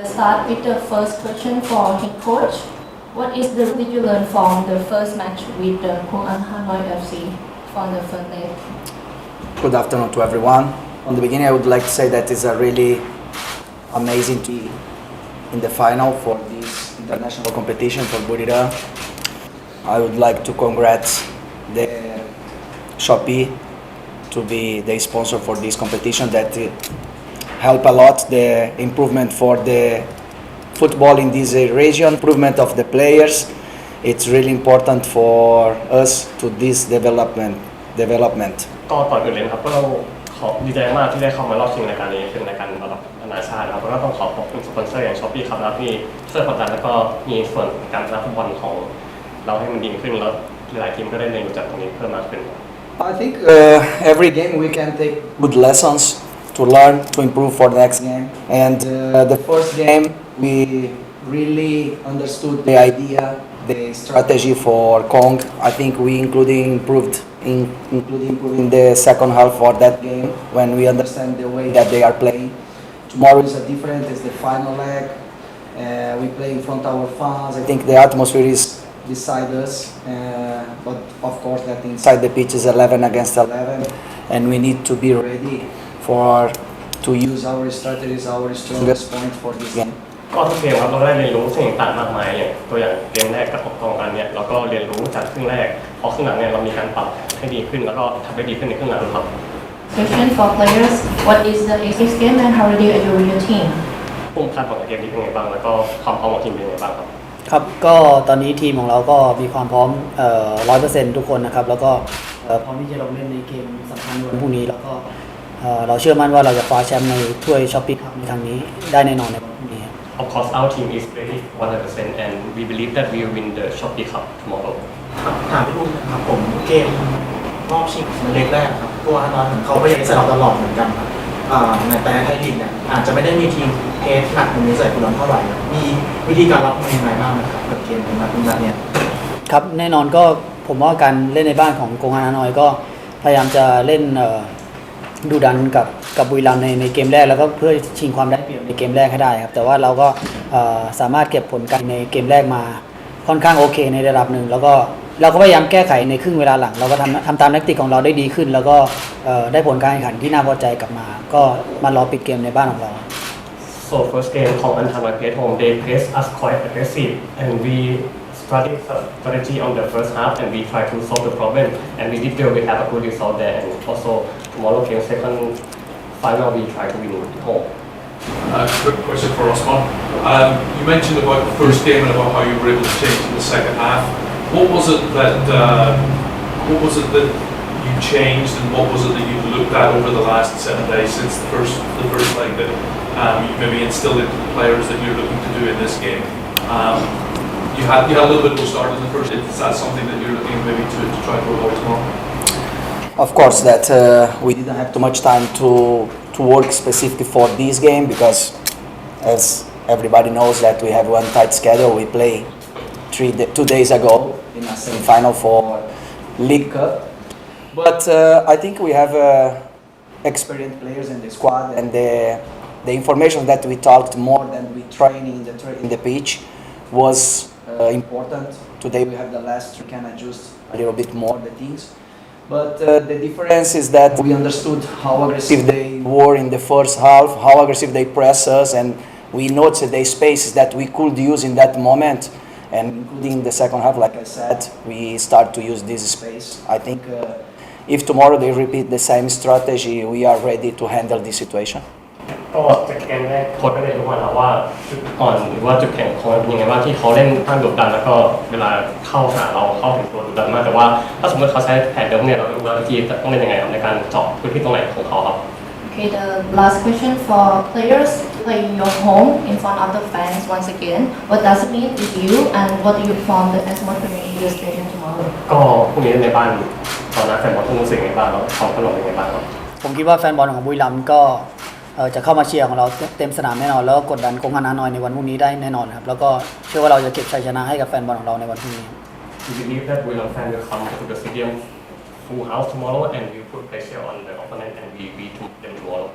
Let's start with the first question for head coach. What is the did you learn from the first match with the Kung An Hanoi FC from the first leg? Good afternoon to everyone. On the beginning, I would like to say that it's a really amazing to be in the final for this international competition for Burira. I would like to congrats the Shopee to be the sponsor for this competition that help a lot the improvement for the football in this uh, region, improvement of the players. It's really important for us to this development development. ก็ก่อนอื่นเลยนะครับก็ต้องขอดีใจมากที่ได้เข้ามารอบชิงรายการนี้เป็นรายการระดับนานาชาตินะครับแล้วก็ต้องขอขอบคุณสปอนเซอร์อย่างช้อปปี้ครับนะครับที่ช่วยผลักดันแล้วก็มีส่วนการพัฒนาฟุตบอลของเราให้มันดีขึ้นแล้วหลายๆทีมก็ได้เรียนรู้จากตรงนี้เพิ่มมากขึ้น I think uh, every game we can take good lessons to learn to improve for the next game. And uh, the first game we really understood the idea, the strategy for Kong. I think we including improved in including improving the second half for that game when we understand the way that they are playing. Tomorrow is a different. It's the final leg. Uh, we play in front of our fans. I think the atmosphere is beside us, uh, but of course that inside the pitch is 11 against 11, and we need to be ready for to use our strategies, our strongest point for this game. ก็ทุกเกมครับเราได้เรียนรู้สิ่งต่างๆมากมายอย่างตัวอย่างเกมแรกกับกองกันเนี่ยเราก็เรียนรู้จากครึ่งแรกพอครึ่งหลังเนี่ยเรามีการปรับให้ดีขึ้นแล้วก็ทำให้ดีขึ้นในครึ่งหลังครับ Question for players. What is the Aces game and how ready are you with your team? ปุ่มคาดหวังกับเกมนี้เป็นไงบ้างแล้วก็ความพร้อมของทีมเป็นไงบ้างครับครับก็ตอนนี้ทีมของเราก็มีความพร้อมร้อยเปอร์เซ็นต์ทุกคนนะครับแล้วก็เอ่อพร้อมที่จะลงเล่นในเกมสำคัญวันพรุ่งนี้แล้วก็ เอ่อเราเชื่อมั่นว่าเราจะคว้าแชมป์ในถ้วยช้อปปี้คัพในครั้งนี้ได้แน่นอนในวันพรุ่งนี้ครับ Of course our team is ready 100% and we believe that we will win the Shopee Cup tomorrow ครับถามพี่อุ้มนะครับผมเกมรอบชิงเล็กแรกครับตัวฮานอยเขาก็ยังใส่เราตลอดเหมือนกันครับอ่าในแต่ในไทยลีกเนี่ยอาจจะไม่ได้มีทีมเทสหนักตรงนี้ใส่คุณเราเท่าไหร่ครับมีวิธีการรับมือยังไงบ้างนะครับกับเกมในนัดนี้เนี่ยครับแน่นอนก็ผมว่าการเล่นในบ้านของกงฮานานอยก็พยายามจะเล่นเอ่อ ดูดันกับกับบุรีรัมย์ในในเกมแรกแล้วก็เพื่อชิงความได้เปรียบในเกมแรกให้ได้ครับแต่ว่าเราก็สามารถเก็บผลกันในเกมแรกมาค่อนข้างโอเคในระดับหนึ่ง แล้วก็เราก็พยายามแก้ไขในครึ่งเวลาหลัง เราก็ทำทำตามแทคติกของเราได้ดีขึ้น แล้วก็ได้ผลการแข่งขันที่น่าพอใจกลับมา ก็มารอปิดเกมในบ้านของเรา So first game ของอันทานอยเพจ home they press us quite aggressive and we started strategy on the first half and we try to solve the problem and we did well we have a good result there and also tomorrow game second final we try to win home Uh, quick question for Osman. Um, you mentioned about the first game and about how you were able to change in the second half. What was it that uh, what was it that you changed, and what was it that you looked at over the last seven days since the first the first leg that um, you maybe instilled into the players that you're looking to do in this game? Um, you had you had a little bit of a start in the first. Is that something that you're looking maybe to, to try to avoid tomorrow? Of course, that uh, we didn't have too much time to to work specifically for this game because, as everybody knows, that we have one tight schedule. We play three two days ago in a semi-final for League Cup, but uh, I think we have uh, experienced players in the squad, and the the information that we talked more than we train in the tra- in the pitch was uh, important. Today we have the last. We can adjust a little bit more the things. But uh, the difference is that we understood how aggressive they were in the first half, how aggressive they press us, and we noticed the spaces that we could use in that moment. And including the second half, like I said, we start to use this space. I think uh, if tomorrow they repeat the same strategy, we are ready to handle this situation. ก็จากเกมแรกโค้ชก็ได้รู้มาแล้วว่าจุดอ่อนหรือว่าจุดแข็งของมันเป็นยังไงบ้างที่เขาเล่นตั้งดุดันแล้วก็เวลาเข้าหาเราเข้าถึงตัวดุดันมากแต่ว่า ถ้าสมมติเขาใช้แผนเดิมเนี่ยเรารู้แล้ววิธีต้องเล่นยังไงครับในการเจาะพื้นที่ตรงไหนของเขาครับ Okay, the last question for players play your home in front of the fans once again. What does it mean to you and what do you plan the atmosphere in your stadium tomorrow? ก็พรุ่งนี้ในบ้านตอนนั้นแฟนบอลต้องรู้สึกยังไงบ้างแล้วความขนมเป็นยังไงบ้างครับผมคิดว่าแฟนบอลของบุรีรัมย์ก็เอ่อ จะเข้ามาเชียร์ของเราเต็มสนามแน่นอน แล้วก็กดดันคงฮานานอยในวันพรุ่งนี้ได้แน่นอนครับแล้วก็เชื่อว่าเราจะเก็บชัยชนะให้กับแฟนบอลของเราในวันพรุ่งนี้ We believe that Wilan fan will come to the stadium full house tomorrow and we put pressure on the opponent and we beat them tomorrow